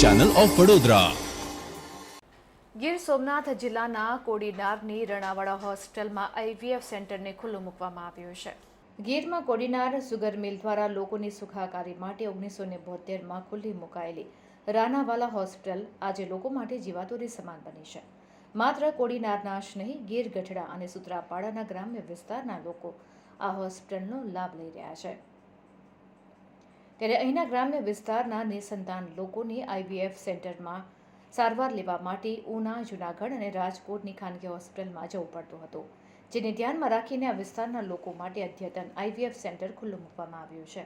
Channel of Vadodara Gir Somnath જિલ્લાના કોડીનારની રણાવાડા હોસ્ટેલમાં આઈવીએફ સેન્ટરને ખુલ્લું મૂકવામાં આવ્યું છે. ગીરમાં કોડીનાર સુગર મિલ દ્વારા લોકોની સુખાકારી માટે ઓગણીસો ને બોતેરમાં ખુલ્લી મુકાયેલી રાનાવાલા હોસ્ટેલ આજે લોકો માટે જીવાતોરી સમાન બની છે. માત્ર કોડીનારના જ નહીં, ગીર ગઢડા અને સુત્રાપાડાના ગ્રામ્ય વિસ્તારના લોકો આ હોસ્પિટલનો લાભ લઈ રહ્યા છે. ત્યારે અહીંના ગ્રામ્ય વિસ્તારના નિસંતાન લોકોની આઈવીએફ સેન્ટરમાં સારવાર લેવા માટે ઉના, જૂનાગઢ અને રાજકોટની ખાનગી હોસ્પિટલમાં જવું પડતું હતું, જેને ધ્યાનમાં રાખીને આ વિસ્તારના લોકો માટે અદ્યતન આઈવીએફ સેન્ટર ખુલ્લું મૂકવામાં આવ્યું છે.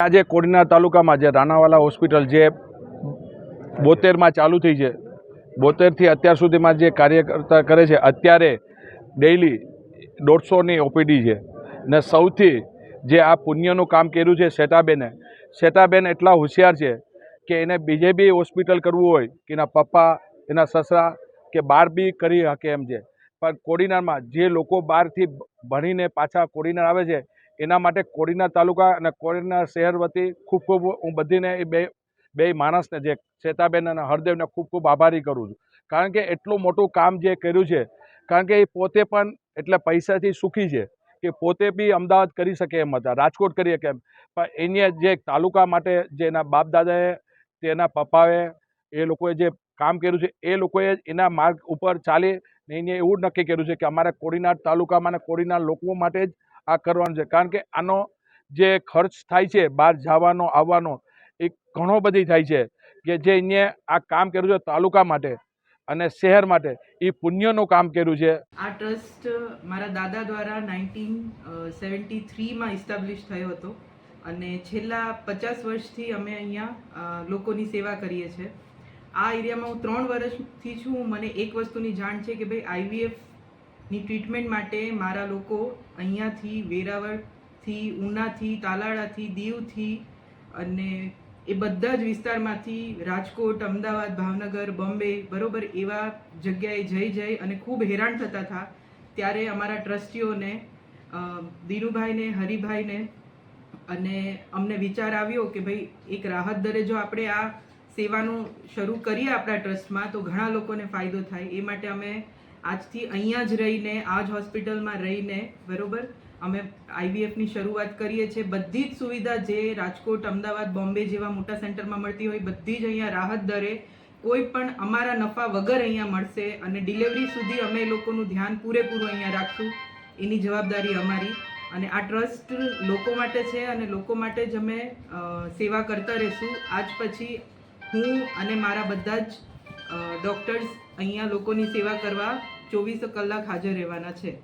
આજે કોડીનાર તાલુકામાં જે રાણાવાલા હોસ્પિટલ જે બોતેરમાં ચાલુ થઈ છે, બોતેરથી અત્યાર સુધીમાં જે કાર્યકર્તા કરે છે, અત્યારે ડેઇલી દોઢસોની ઓપીડી છે. ને સૌથી જે આ પુણ્યનું કામ કર્યું છે શેતાબેને શેતાબેન એટલા હોશિયાર છે કે એને બીજે બી હોસ્પિટલ કરવું હોય, કે એના પપ્પા, એના સસરા, કે બહાર બી કરી શકે એમ છે. પણ કોડીનારમાં જે લોકો બહારથી ભણીને પાછા કોડીનાર આવે છે એના માટે કોડીનાર તાલુકા અને કોડીનાર શહેર વતી ખૂબ ખૂબ હું બધીને એ બે બે માણસને જે શેતાબેન અને હરદેવને ખૂબ ખૂબ આભારી કરું છું. કારણ કે એટલું મોટું કામ જે કર્યું છે, કારણ કે એ પોતે પણ એટલે પૈસાથી સુખી છે કે પોતે બી અમદાવાદ કરી શકે એમ હતા, રાજકોટ કરી શકે એમ. પણ એને જે તાલુકા માટે જે એના બાપ દાદાએ તેના પપ્પાએ, એ લોકોએ જે કામ કર્યું છે, એ લોકોએ એના માર્ગ ઉપર ચાલી ને એને એવું નક્કી કર્યું છે કે અમારે કોડીનાર તાલુકામાં અને કોડીનાર લોકો માટે જ આ કરવાનું છે. કારણ કે આનો જે ખર્ચ થાય છે, બહાર જવાનો, આવવાનો, એ ઘણો બધી થાય છે કે જે અહીંયા આ કામ કર્યું છે તાલુકા માટે અને શહેર માટે, એ પુણ્યનું કામ કર્યું છે. આ ટ્રસ્ટ મારા દાદા દ્વારા નાઇન્ટીન સેવન્ટી થ્રીમાં ઇસ્ટાબ્લિશ થયો હતો અને છેલ્લા પચાસ વર્ષથી અમે અહીંયા લોકોની સેવા કરીએ છીએ. આ એરિયામાં હું ત્રણ વર્ષથી છું. મને એક વસ્તુની જાણ છે કે ભાઈ આઈવીએફની ટ્રીટમેન્ટ માટે મારા લોકો અહીંયાથી વેરાવળથી, ઉનાથી, તાલાળાથી, દીવથી અને એ બધા જ વિસ્તારમાંથી રાજકોટ, અમદાવાદ, ભાવનગર, બોમ્બે બરોબર એવા જગ્યાએ જઈ જઈ અને ખૂબ હેરાન થતા હતા. ત્યારે અમારા ટ્રસ્ટીઓને દિનુભાઈને, હરિભાઈને અને અમને વિચાર આવ્યો કે ભાઈ એક રાહત દરે જો આપણે આ સેવાનું શરૂ કરીએ આપણા ટ્રસ્ટમાં તો ઘણા લોકોને ફાયદો થાય. એ માટે અમે આજથી અહીંયા જ રહીને આ જ હોસ્પિટલમાં રહીને, બરોબર? અમે આઈવીએફની શરૂઆત કરીએ છીએ. બધી જ સુવિધા જે રાજકોટ, અમદાવાદ, બોમ્બે જેવા મોટા સેન્ટરમાં મળતી હોય, બધી જ અહીંયા રાહત દરે. કોઈ પણ અમારા નફા વગર અહીંયા મળશે અને ડિલિવરી સુધી અમે લોકોનું ધ્યાન પૂરેપૂરું અહીંયા રાખશું. એની જવાબદારી અમારી. અને આ ટ્રસ્ટ લોકો માટે છે અને લોકો માટે જ અમે સેવા કરતા રહીશું. આજ પછી હું અને મારા બધા જ ડૉક્ટર્સ અહીંયા લોકોની સેવા કરવા ચોવીસ કલાક હાજર રહેવાના છે.